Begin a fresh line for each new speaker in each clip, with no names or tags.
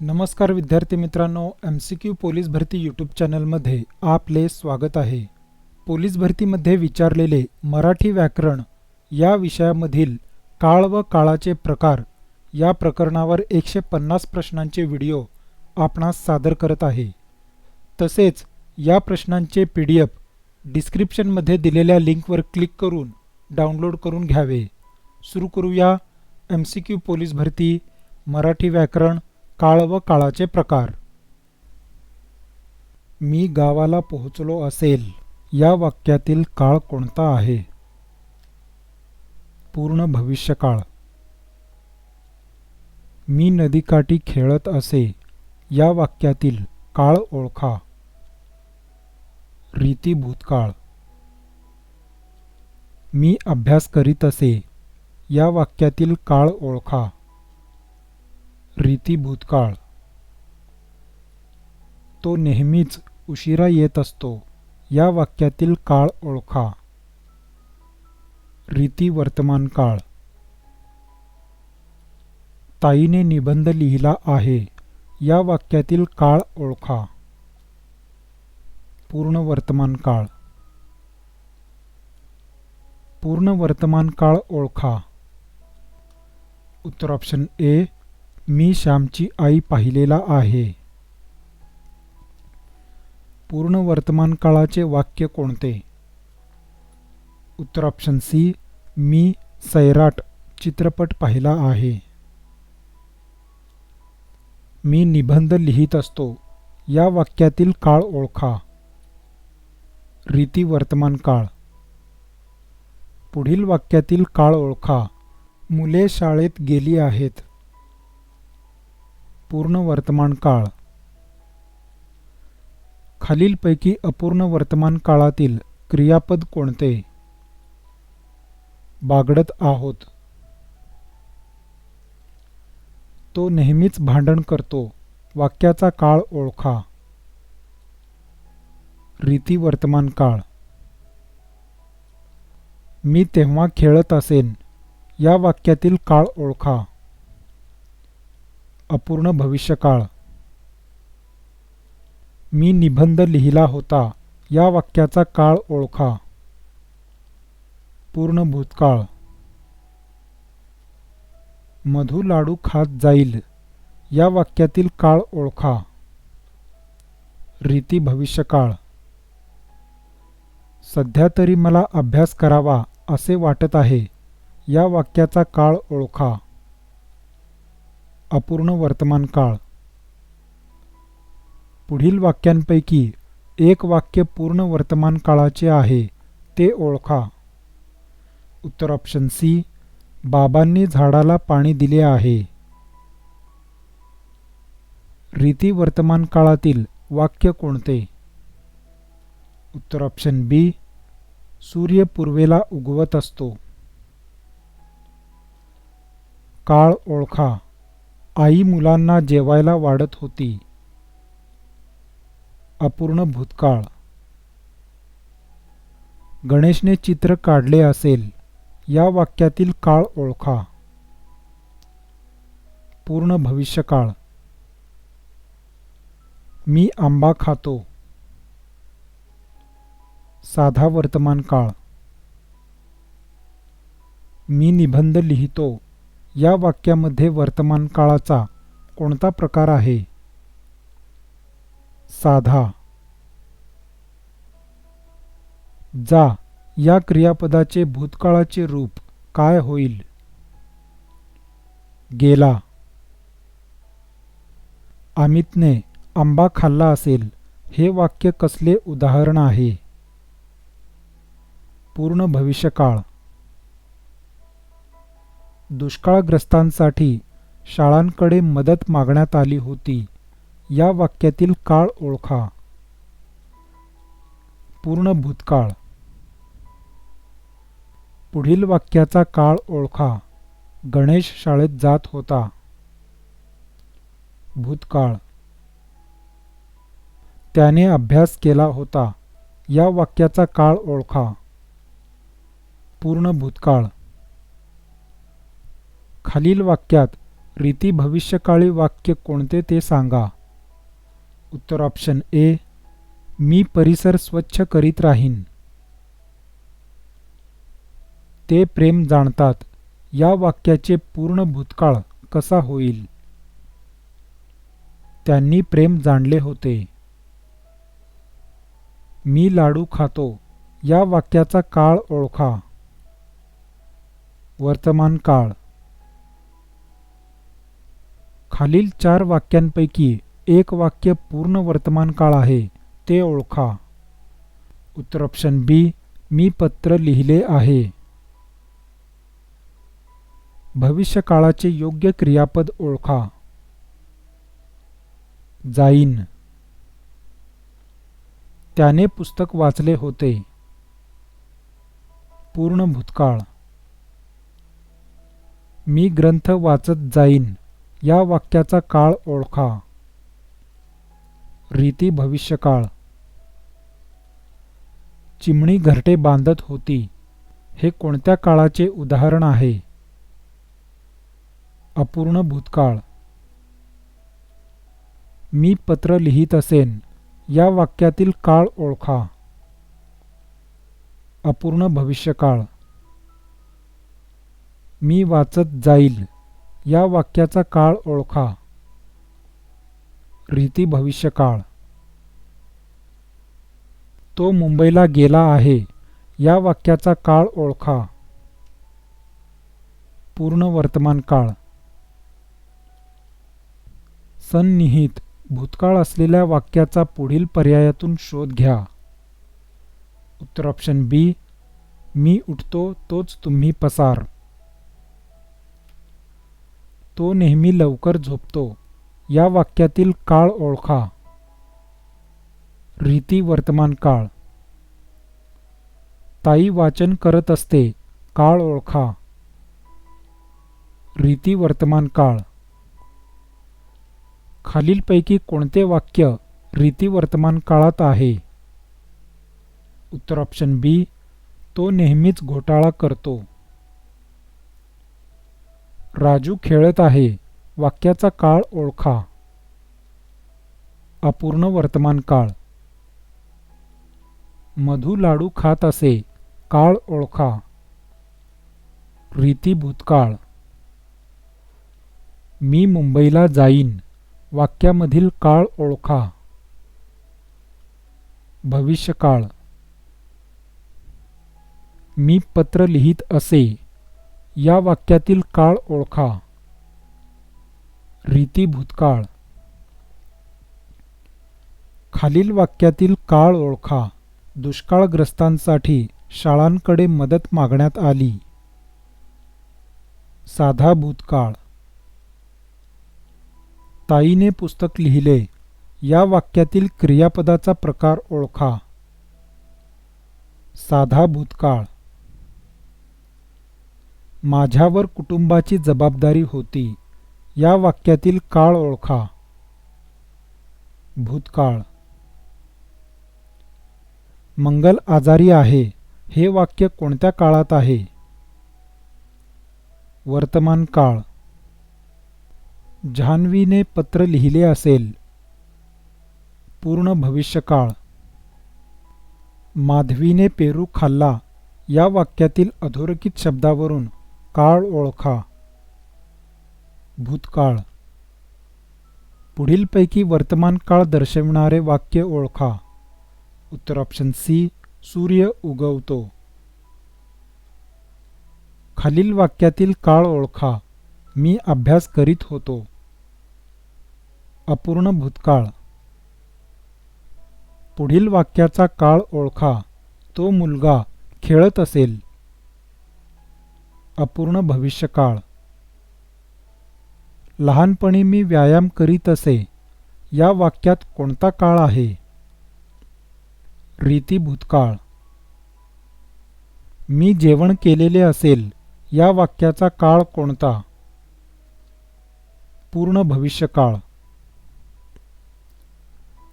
नमस्कार विद्यार्थी मित्रांनो एम सी क्यू पोलीस भरती यूट्यूब चॅनलमध्ये आपले स्वागत आहे. पोलीस भरतीमध्ये विचारलेले मराठी व्याकरण या विषयामधील काळ व काळाचे प्रकार या प्रकरणावर एकशे पन्नास प्रश्नांचे व्हिडिओ आपणास सादर करत आहे. तसेच या प्रश्नांचे पी डी एफ डिस्क्रिप्शनमध्ये दिलेल्या लिंकवर क्लिक करून डाउनलोड करून घ्यावे. सुरू करूया एम सी क्यू पोलीस भरती मराठी व्याकरण काळ व काळाचे प्रकार. मी गावाला पोहोचलो असेल या वाक्यातील काळ कोणता आहे? पूर्ण भविष्यकाळ. मी नदीकाठी खेळत असे या वाक्यातील काळ ओळखा. रीती भूतकाळ. मी अभ्यास करीत असे या वाक्यातील काळ ओळखा. रीती भूतकाळ. तो नेहमीच उशिरा येत असतो. या वाक्यातील काळ ओळखा. रीती वर्तमान काळ. ताईने निबंध लिहिला आहे. या वाक्यातील काळ ओळखा. पूर्ण वर्तमान काळ. पूर्ण वर्तमान काळ ओळखा. उत्तर ऑप्शन ए मी श्यामची आई पाहिलेला आहे. पूर्ण वर्तमान काळाचे वाक्य कोणते? उत्तर ऑप्शन सी मी सैराट चित्रपट पाहिला आहे. मी निबंध लिहित असतो. या वाक्यातील काळ ओळखा. रीती वर्तमान काळ. पुढील वाक्यातील काळ ओळखा. मुले शाळेत गेली आहेत. पूर्ण वर्तमान काळ. खालीलपैकी अपूर्ण वर्तमान काळातील क्रियापद कोणते? बागडत आहोत. तो नेहमीच भांडण करतो. वाक्याचा काळ ओळखा. रीती वर्तमान काळ. मी तेव्हा खेळत असेन. या वाक्यातील काळ ओळखा. अपूर्ण भविष्यकाळ. मी निबंध लिहिला होता या वाक्याचा काळ ओळखा. पूर्ण भूतकाळ. मधु लाडू खात जाईल या वाक्यातील काळ ओळखा. रीती भविष्यकाळ. सध्या तरी मला अभ्यास करावा असे वाटत आहे या वाक्याचा काळ ओळखा. अपूर्ण वर्तमान काळ. पुढील वाक्यांपैकी एक वाक्य पूर्ण वर्तमान काळाचे आहे ते ओळखा. उत्तर ऑप्शन सी बाबांनी झाडाला पाणी दिले आहे. रीती वर्तमान काळातील वाक्य कोणते? उत्तर ऑप्शन बी सूर्य पूर्वेला उगवत असतो. काळ ओळखा. आई मुलांना जेवायला वाढत होती. अपूर्ण भूतकाळ. गणेशने चित्र काढले असेल या वाक्यातील काळ ओळखा. पूर्ण भविष्यकाळ. मी आंबा खातो. साधा वर्तमान काळ मी निबंध लिहितो. या वाक्यामध्ये वर्तमान काळाचा कोणता प्रकार आहे? साधा. जा या क्रियापदाचे भूतकाळाचे रूप काय होईल? गेला. अमितने आंबा खाल्ला असेल हे वाक्य कसले उदाहरण आहे? पूर्ण भविष्यकाळ. दुष्काळग्रस्तांसाठी शाळांकडे मदत मागण्यात आली होती. या वाक्यातील काळ ओळखा. पूर्ण भूतकाळ. पुढील वाक्याचा काळ ओळखा. गणेश शाळेत जात होता. भूतकाळ. त्याने अभ्यास केला होता. या वाक्याचा काळ ओळखा. पूर्ण भूतकाळ. खालील वाक्यात रीती भविष्यकाळी वाक्य कोणते ते सांगा. उत्तर ऑप्शन ए मी परिसर स्वच्छ करीत राहीन. ते प्रेम जाणतात. या वाक्याचे पूर्ण भूतकाळ कसा होईल? त्यांनी प्रेम जाणले होते. मी लाडू खातो. या वाक्याचा काळ ओळखा. वर्तमान काळ. खालील चार वाक्यांपैकी एक वाक्य पूर्ण वर्तमान काळ आहे ते ओळखा. उत्तर ऑप्शन बी मी पत्र लिहिले आहे. भविष्यकाळाचे योग्य क्रियापद ओळखा. जाईन. त्याने पुस्तक वाचले होते. पूर्ण भूतकाळ. मी ग्रंथ वाचत जाईन. या वाक्याचा काळ ओळखा. रीती भविष्यकाळ. चिमणी घरटे बांधत होती. हे कोणत्या काळाचे उदाहरण आहे? अपूर्ण भूतकाळ. मी पत्र लिहित असेन. या वाक्यातील काळ ओळखा. अपूर्ण भविष्यकाळ. मी वाचत जाईल. या वाक्याचा काळ ओळखा. रीती भविष्यकाळ तो मुंबईला गेला आहे. या वाक्याचा काळ ओळखा. पूर्ण वर्तमान काळ. सन्निहित भूतकाळ असलेल्या वाक्याचा पुढील पर्यायातून शोध घ्या. उत्तर ऑप्शन बी मी उठतो तोच तुम्ही पसार. तो नेहमी लवकर झोपतो. या वाक्यातील काळ ओळखा. रीती वर्तमान काळ. ताई वाचन करत असते काळ ओळखा. रीती वर्तमान काळ. खालीलपैकी कोणते वाक्य रीती वर्तमान काळात आहे? उत्तर ऑप्शन बी तो नेहमीच घोटाळा करतो. राजू खेळत आहे. वाक्याचा काळ ओळखा. अपूर्ण वर्तमान काळ. मधु लाडू खात असे. काळ ओळखा. रीती भूतकाळ. मी मुंबईला जाईन. वाक्यामधील काळ ओळखा. भविष्यकाळ. मी पत्र लिहित असे. या वाक्यातील काळ ओळखा. रीती भूतकाळ. खालील वाक्यातील काळ ओळखा. दुष्काळग्रस्तांसाठी शाळांकडे मदत मागण्यात आली. साधा भूतकाळ. ताईने पुस्तक लिहिले. या वाक्यातील क्रियापदाचा प्रकार ओळखा. साधा भूतकाळ. माझ्यावर कुटुंबाची जबाबदारी होती. या वाक्यातील काळ ओळखा. भूतकाळ. मंगल आजारी आहे. हे वाक्य कोणत्या काळात आहे? वर्तमान काळ. जान्हवीने पत्र लिहिले असेल. पूर्ण भविष्यकाळ. माधवीने पेरू खाल्ला. या वाक्यातील अधोरेखित शब्दावरून काळ ओळखा. भूतकाळ. पुढीलपैकी वर्तमान काळ दर्शविणारे वाक्य ओळखा. उत्तर ऑप्शन सी सूर्य उगवतो. खालील वाक्यातील काळ ओळखा. मी अभ्यास करीत होतो. अपूर्ण भूतकाळ. पुढील वाक्याचा काळ ओळखा. तो मुलगा खेळत असेल. अपूर्ण भविष्यकाळ. लहानपणी मी व्यायाम करीत असे. या वाक्यात कोणता काळ आहे? रीती भूतकाळ. मी जेवण केलेले असेल या वाक्याचा काळ कोणता? पूर्ण भविष्यकाळ.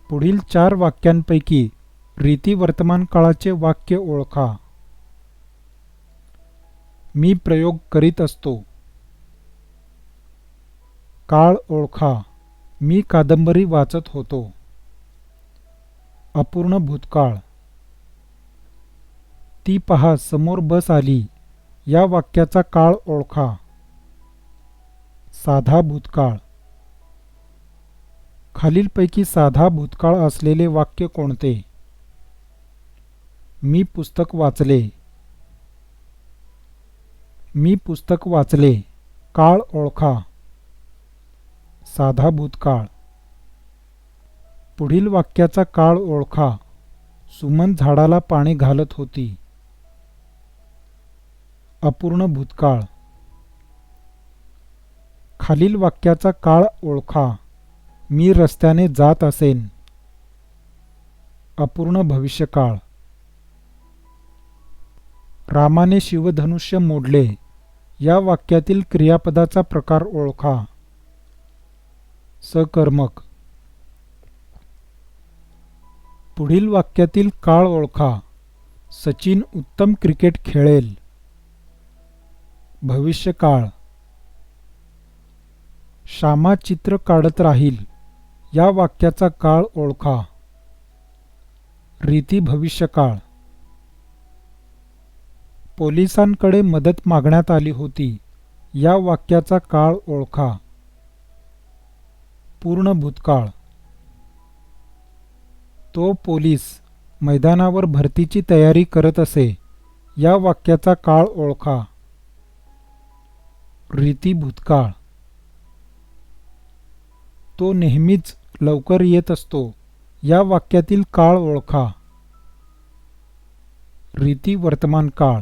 पुढील चार वाक्यांपैकी रीती वर्तमान काळाचे वाक्य ओळखा. मी प्रयोग करीत असतो. काळ ओळखा. मी कादंबरी वाचत होतो. अपूर्ण भूतकाळ. ती पहा समोर बस आली. या वाक्याचा काळ ओळखा. साधा भूतकाळ. खालीलपैकी साधा भूतकाळ असलेले वाक्य कोणते? मी पुस्तक वाचले. मी पुस्तक वाचले काळ ओळखा. साधा भूतकाळ. पुढील वाक्याचा काळ ओळखा. सुमन झाडाला पाणी घालत होती. अपूर्ण भूतकाळ. खालील वाक्याचा काळ ओळखा. मी रस्त्याने जात असेन. अपूर्ण भविष्यकाळ. रामाने शिवधनुष्य मोडले. या वाक्यातील क्रियापदाचा प्रकार ओळखा. सकर्मक. पुढील वाक्यातील काळ ओळखा. सचिन उत्तम क्रिकेट खेळेल. भविष्यकाळ. श्यामा चित्र काढत राहील. या वाक्याचा काळ ओळखा. रीती भविष्यकाळ. पोलिसांकडे मदत मागण्यात आली होती. या वाक्याचा काळ ओळखा. पूर्ण भूतकाळ. तो पोलीस मैदानावर भरतीची तयारी करत असे. या वाक्याचा काळ ओळखा. रीती भूतकाळ. तो नेहमीच लवकर येत असतो. या वाक्यातील काळ ओळखा. रीती वर्तमान काळ.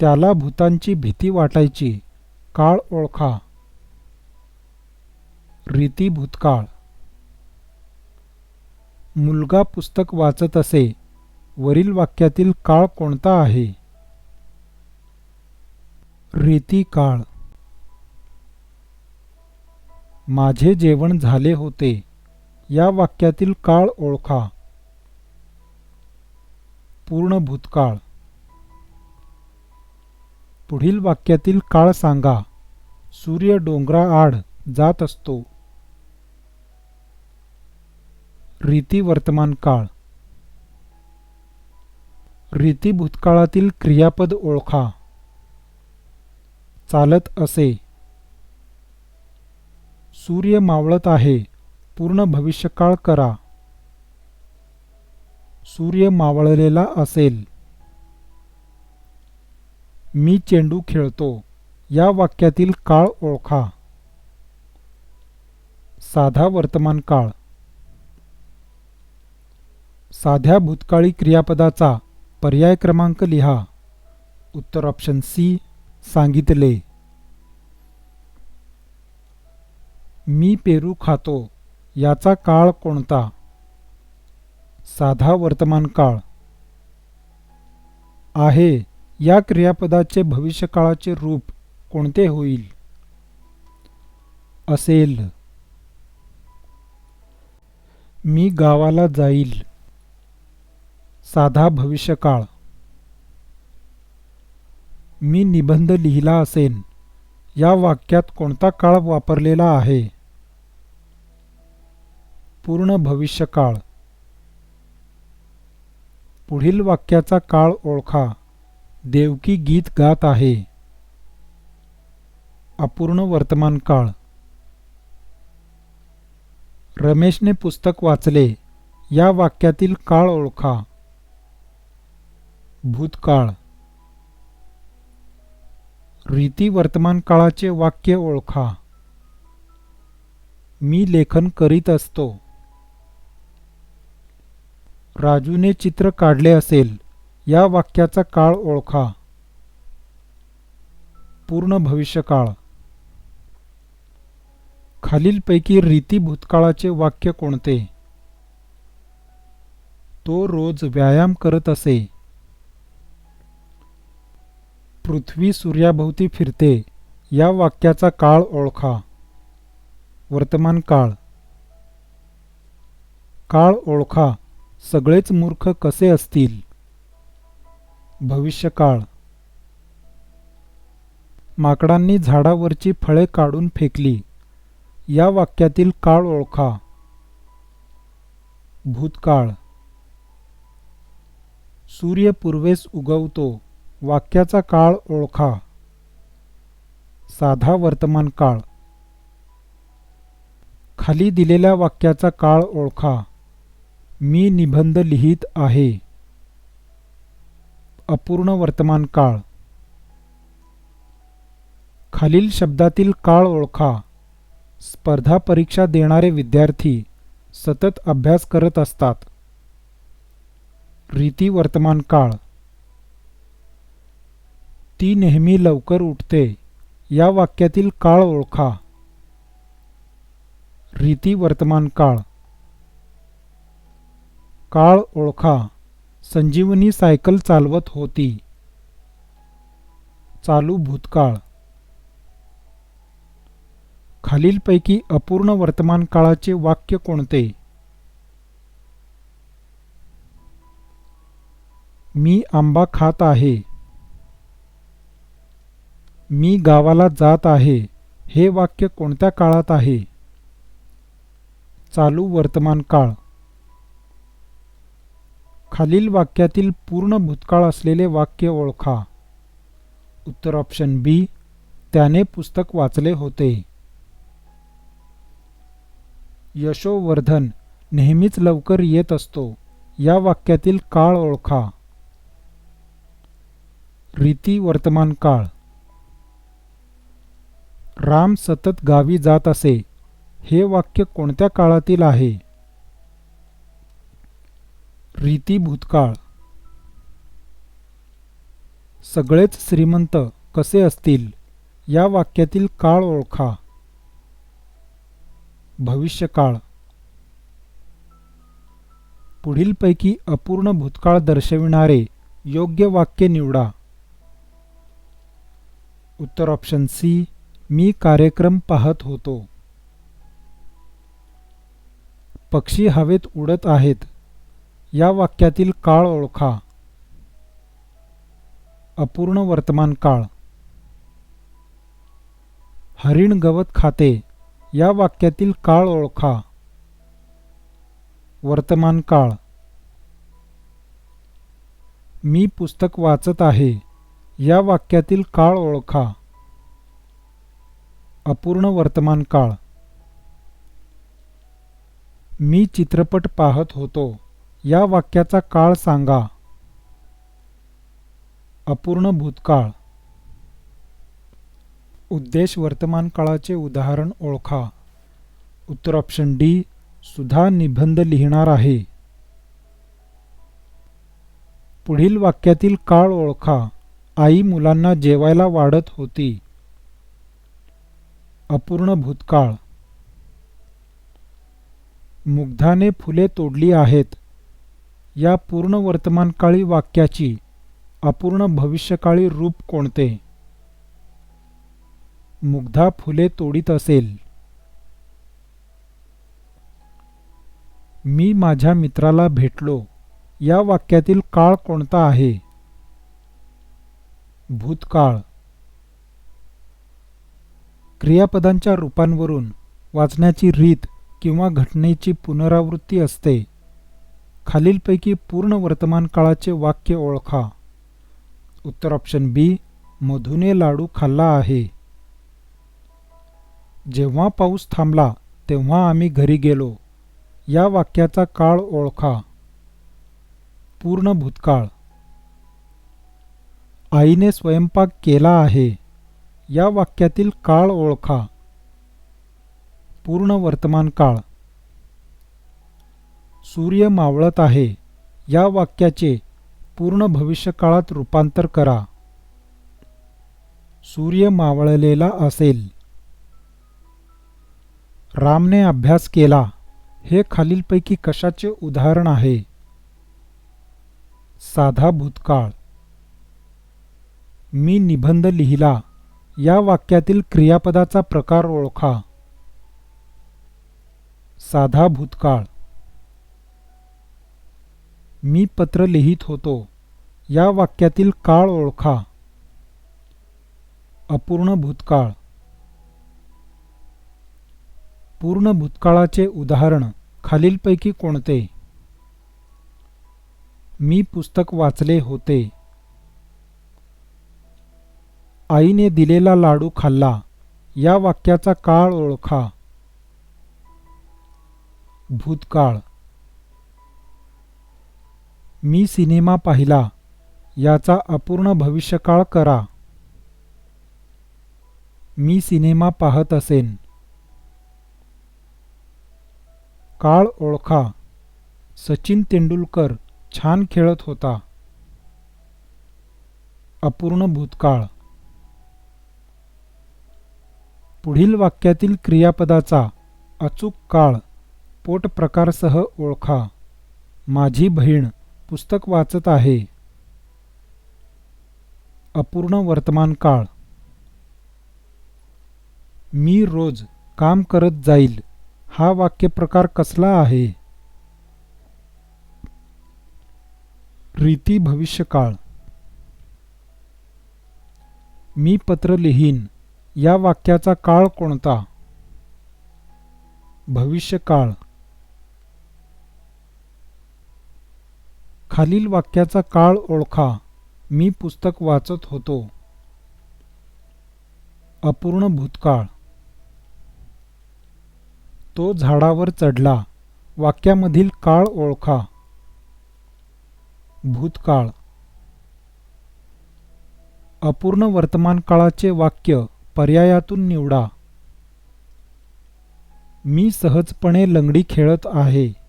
त्याला भूतांची भीती वाटायची. काळ ओळखा. रीती भूतकाळ. मुलगा पुस्तक वाचत असे. वरील वाक्यातील काळ कोणता आहे? रीती काळ. माझे जेवण झाले होते. या वाक्यातील काळ ओळखा. पूर्ण भूतकाळ. पुढील वाक्यातील काळ सांगा. सूर्य डोंगराआड जात असतो. रीती वर्तमान काळ. रीती भूतकाळातील क्रियापद ओळखा. चालत असे. सूर्य मावळत आहे. पूर्ण भविष्यकाळ करा. सूर्य मावळलेला असेल. मी चेंडू खेळतो. या वाक्यातील काळ ओळखा. साधा वर्तमान काळ. साध्या भूतकाळी क्रियापदाचा पर्याय क्रमांक लिहा. उत्तर ऑप्शन सी सांगितले. मी पेरू खातो. याचा काळ कोणता? साधा वर्तमान काळ. आहे. या क्रियापदाचे भविष्यकाळाचे रूप कोणते होईल? असेल. मी गावाला जाईल. साधा भविष्यकाळ. मी निबंध लिहिला असेन. या वाक्यात कोणता काळ वापरलेला आहे? पूर्ण भविष्यकाळ. पुढील वाक्याचा काळ ओळखा. देवकी गीत गात आहे. अपूर्ण वर्तमान काळ. रमेशने पुस्तक वाचले. या वाक्यातील काळ ओळखा. भूतकाळ. रीती वर्तमान काळाचे वाक्य ओळखा. मी लेखन करीत असतो. राजूने चित्र काढले असेल. या वाक्याचा काळ ओळखा. पूर्ण भविष्यकाळ. खालीलपैकी रीती भूतकाळाचे वाक्य कोणते? तो रोज व्यायाम करत असे. पृथ्वी सूर्याभोवती फिरते. या वाक्याचा काळ ओळखा. वर्तमान काळ. काळ ओळखा. सगळेच मूर्ख कसे असतील? भविष्यकाळ. माकडांनी झाडावरची फळे काढून फेकली. या वाक्यातील काळ ओळखा. भूतकाळ. सूर्य पूर्वेस उगवतो. वाक्याचा काळ ओळखा. साधा वर्तमान काळ. खाली दिलेल्या वाक्याचा काळ ओळखा. मी निबंध लिहित आहे. अपूर्ण वर्तमान काळ. खालील शब्दातील काळ ओळखा. स्पर्धा परीक्षा देणारे विद्यार्थी सतत अभ्यास करत असतात. रीती वर्तमान काळ. ती नेहमी लवकर उठते. या वाक्यातील काळ ओळखा. रीती वर्तमान काळ. काळ ओळखा. संजीवनी सायकल चालवत होती. चालू भूतकाळ. खालीलपैकी अपूर्ण वर्तमान काळाचे वाक्य कोणते? मी आंबा खात आहे. मी गावाला जात आहे. हे वाक्य कोणत्या काळात आहे? चालू वर्तमान काळ. खालील वाक्यातील पूर्ण भूतकाळ असलेले वाक्य ओळखा. उत्तर ऑप्शन बी त्याने पुस्तक वाचले होते. यशोवर्धन नेहमीच लवकर येत असतो. या वाक्यातील काळ ओळखा. रीती वर्तमान काळ. राम सतत गावी जात असे. हे वाक्य कोणत्या काळातील आहे? रीती भूतकाळ. सगळेच श्रीमंत कसे असतील या वाक्यातील काळ ओळखा. भविष्यकाळ. पुढीलपैकी अपूर्ण भूतकाळ दर्शविणारे योग्य वाक्य निवडा. उत्तर ऑप्शन सी मी कार्यक्रम पाहत होतो. पक्षी हवेत उडत आहेत. या वाक्यातील काळ ओळखा. अपूर्ण वर्तमान काळ. हरिण गवत खाते या वाक्यातील काळ ओळखा. वर्तमान काळ. मी पुस्तक वाचत आहे या वाक्यातील काळ ओळखा. अपूर्ण वर्तमान काळ. मी चित्रपट पाहत होतो या वाक्याचा काळ सांगा. अपूर्ण भूतकाळ. उद्देश वर्तमान काळाचे उदाहरण ओळखा. उत्तर ऑप्शन डी सुधा निबंध लिहिणार आहे. पुढील वाक्यातील काळ ओळखा. आई मुलांना जेवायला वाढत होती. अपूर्ण भूतकाळ. मुग्धाने फुले तोडली आहेत. या पूर्ण वर्तमानकाळी वाक्याची अपूर्ण भविष्यकाळी रूप कोणते? मुग्धा फुले तोडीत असेल. मी माझ्या मित्राला भेटलो. या वाक्यातील काळ कोणता आहे? भूतकाळ. क्रियापदांच्या रूपांवरून वाचण्याची रीत किंवा घटनेची पुनरावृत्ती असते. खालीलपैकी पूर्ण वर्तमान काळाचे वाक्य ओळखा. उत्तर ऑप्शन बी मधुने लाडू खाल्ला आहे. जेव्हा पाऊस थांबला तेव्हा आम्ही घरी गेलो. या वाक्याचा काळ ओळखा. पूर्ण भूतकाळ. आईने स्वयंपाक केला आहे. या वाक्यातील काळ ओळखा. पूर्ण वर्तमान काळ. सूर्य मावळत आहे या वाक्याचे पूर्ण भविष्यकाळात रूपांतर करा. सूर्य मावळलेला असेल. रामने अभ्यास केला हे खालीलपैकी कशाचे उदाहरण आहे? साधा भूतकाळ. मी निबंध लिहिला या वाक्यातील क्रियापदाचा प्रकार ओळखा. साधा भूतकाळ. मी पत्र लिहित होतो. या वाक्यातील काळ ओळखा. अपूर्ण भूतकाळ. पूर्ण भूतकाळाचे उदाहरण खालीलपैकी कोणते? मी पुस्तक वाचले होते. आईने दिलेला लाडू खाल्ला. या वाक्याचा काळ ओळखा. भूतकाळ. मी सिनेमा पाहिला याचा अपूर्ण भविष्यकाळ करा. मी सिनेमा पाहत असेन. काळ ओळखा. सचिन तेंडुलकर छान खेळत होता. अपूर्ण भूतकाळ. पुढील वाक्यातील क्रियापदाचा अचूक काळ पोट प्रकारसह ओळखा. माझी बहीण पुस्तक वाचत आहे. अपूर्ण वर्तमान काळ. मी रोज काम करत जाईल हा वाक्यप्रकार कसला आहे? रीती भविष्यकाळ मी पत्र लिहीन या वाक्याचा काळ कोणता? भविष्यकाळ खालील वाक्याचा काळ ओळखा. मी पुस्तक वाचत होतो. अपूर्ण भूतकाळ. तो झाडावर चढला. वाक्यामधील काळ ओळखा. भूतकाळ. अपूर्ण वर्तमान काळाचे वाक्य पर्यायातून निवडा. मी सहजपणे लंगडी खेळत आहे.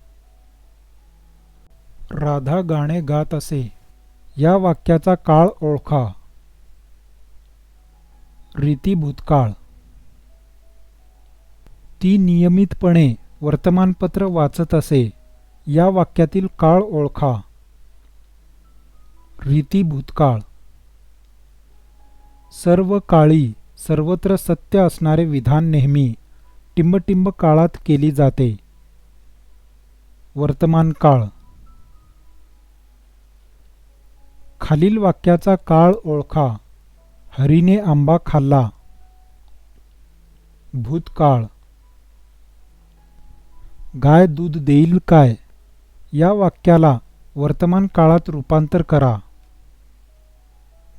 राधा गाणे गात असे. या वाक्याचा काळ ओळखा. रीती भूतकाळ. ती नियमितपणे वर्तमानपत्र वाचत असे. या वाक्यातील काळ ओळखा. रीती भूतकाळ. सर्व काळी सर्वत्र सत्य असणारे विधान नेहमी टिंबटिंब काळात केली जाते. वर्तमान काळ खालील वाक्याचा काळ ओळखा. हरीने आंबा खाल्ला. भूतकाळ. गाय दूध देईल काय? या वाक्याला वर्तमान काळात रूपांतर करा.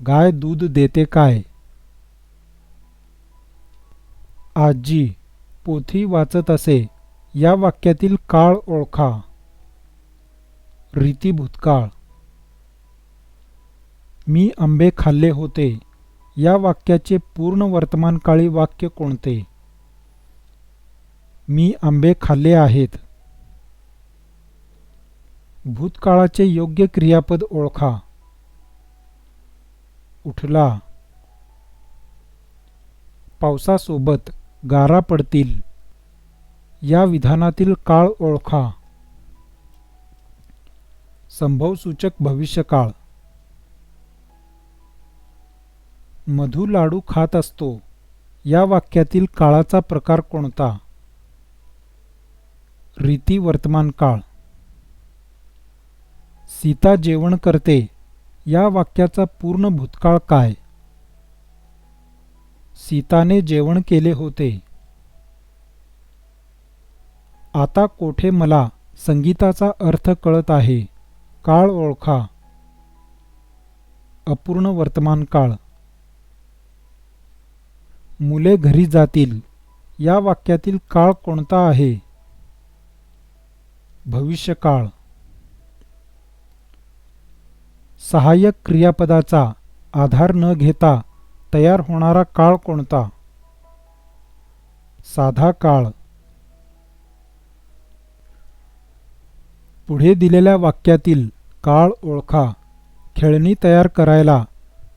गाय दूध देते काय? आजी पोथी वाचत असे. या वाक्यातील काळ ओळखा. रीती भूतकाळ. मी आंबे खाल्ले होते. या वाक्याचे पूर्ण वर्तमानकाळी वाक्य कोणते? मी आंबे खाल्ले आहेत. भूतकाळाचे योग्य क्रियापद ओळखा. उठला. पावसासोबत गारा पडतील. या विधानातील काळ ओळखा. संभवसूचक भविष्यकाळ. मधु लाडू खात असतो. या वाक्यातील काळाचा प्रकार कोणता? रीती वर्तमान काळ. सीता जेवण करते. या वाक्याचा पूर्ण भूतकाळ काय? सीताने जेवण केले होते. आता कोठे मला संगीताचा अर्थ कळत आहे? काळ ओळखा. अपूर्ण वर्तमान काळ. मुले घरी जातील. या वाक्यातील काळ कोणता आहे? भविष्यकाळ. सहाय्यक क्रियापदाचा आधार न घेता तयार होणारा काळ कोणता? साधा काळ. पुढे दिलेल्या वाक्यातील काळ ओळखा. खेळणी तयार करायला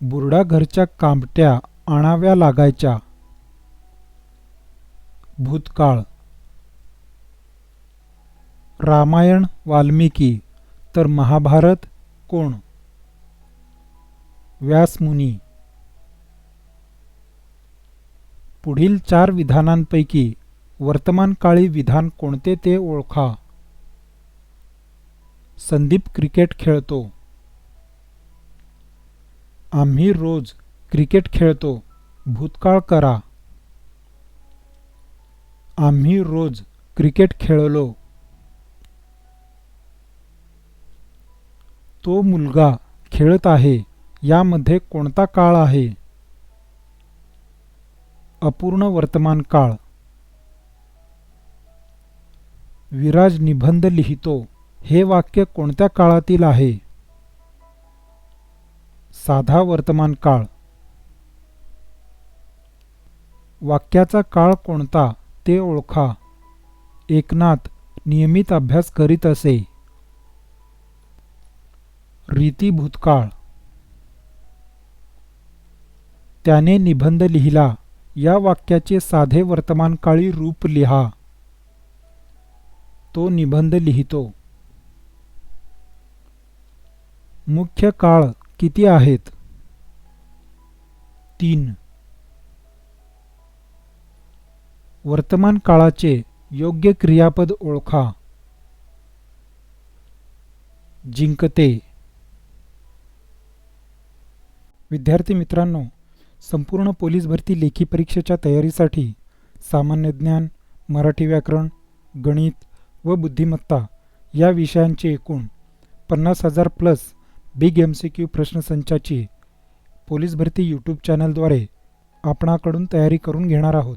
बुरडा घरच्या कामट्या आणाव्या लागायच्या. भूतकाळ. रामायण वाल्मिकी, तर महाभारत कोण? व्यासमुनी पुढील चार विधानांपैकी वर्तमानकाळी विधान कोणते ते ओळखा. संदीप क्रिकेट खेळतो. आम्ही रोज क्रिकेट खेळतो. भूतकाळ करा. आम्ही रोज क्रिकेट खेळलो. तो मुलगा खेळत आहे यामध्ये कोणता काळ आहे? अपूर्ण वर्तमान काळ. विराज निबंध लिहितो हे वाक्य कोणत्या काळातील आहे? साधा वर्तमान काळ. वाक्याचा काळ कोणता? ते ओळखा. एकनाथ नियमित अभ्यास करीत असे. रीती भूतकाळ. त्याने निबंध लिहिला. या वाक्याचे साधे वर्तमानकाळी रूप लिहा. तो निबंध लिहितो. मुख्य काळ किती आहेत? तीन. वर्तमान काळाचे योग्य क्रियापद ओळखा. जिंकते. विद्यार्थी मित्रांनो संपूर्ण पोलीस भरती लेखी परीक्षेच्या तयारीसाठी सामान्य ज्ञान मराठी व्याकरण गणित व बुद्धिमत्ता या विषयांचे एकूण पन्नास हजार plus big M C Q प्रश्नसंचाची police भरती यूट्यूब चॅनलद्वारे आपणाकडून तयारी करून घेणार आहोत.